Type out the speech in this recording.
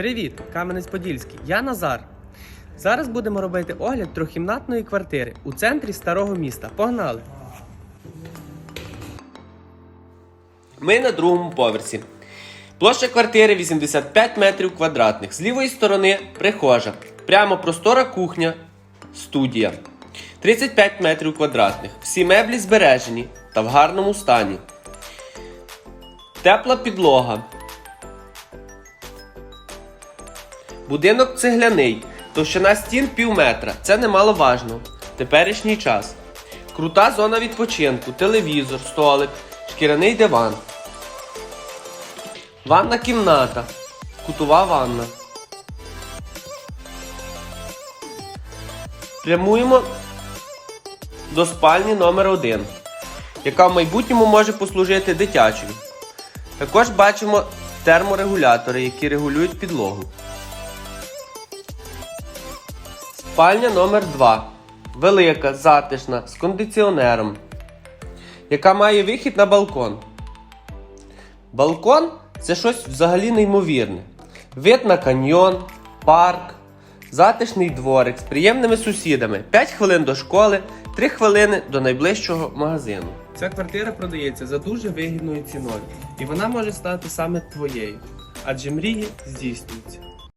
Привіт, Кам'янець-Подільський. Я Назар. Зараз будемо робити огляд трьохкімнатної квартири у центрі старого міста. Погнали! Ми на другому поверсі. Площа квартири 85 метрів квадратних. З лівої сторони прихожа. Прямо простора кухня, студія. 35 метрів квадратних. Всі меблі збережені та в гарному стані. Тепла підлога. Будинок цегляний, товщина стін пів метра. Це немаловажно. Теперішній час. Крута зона відпочинку, телевізор, столик, шкіряний диван. Ванна кімната. Кутова ванна. Прямуємо до спальні номер 1 яка в майбутньому може послужити дитячою. Також бачимо терморегулятори, які регулюють підлогу. Спальня номер 2 Велика, затишна, з кондиціонером, яка має вихід на балкон. Балкон це щось взагалі неймовірне. Вид на каньйон, парк, затишний дворик з приємними сусідами, 5 хвилин до школи, 3 хвилини до найближчого магазину. Ця квартира продається за дуже вигідною ціною, і вона може стати саме твоєю, адже мрії здійснюються.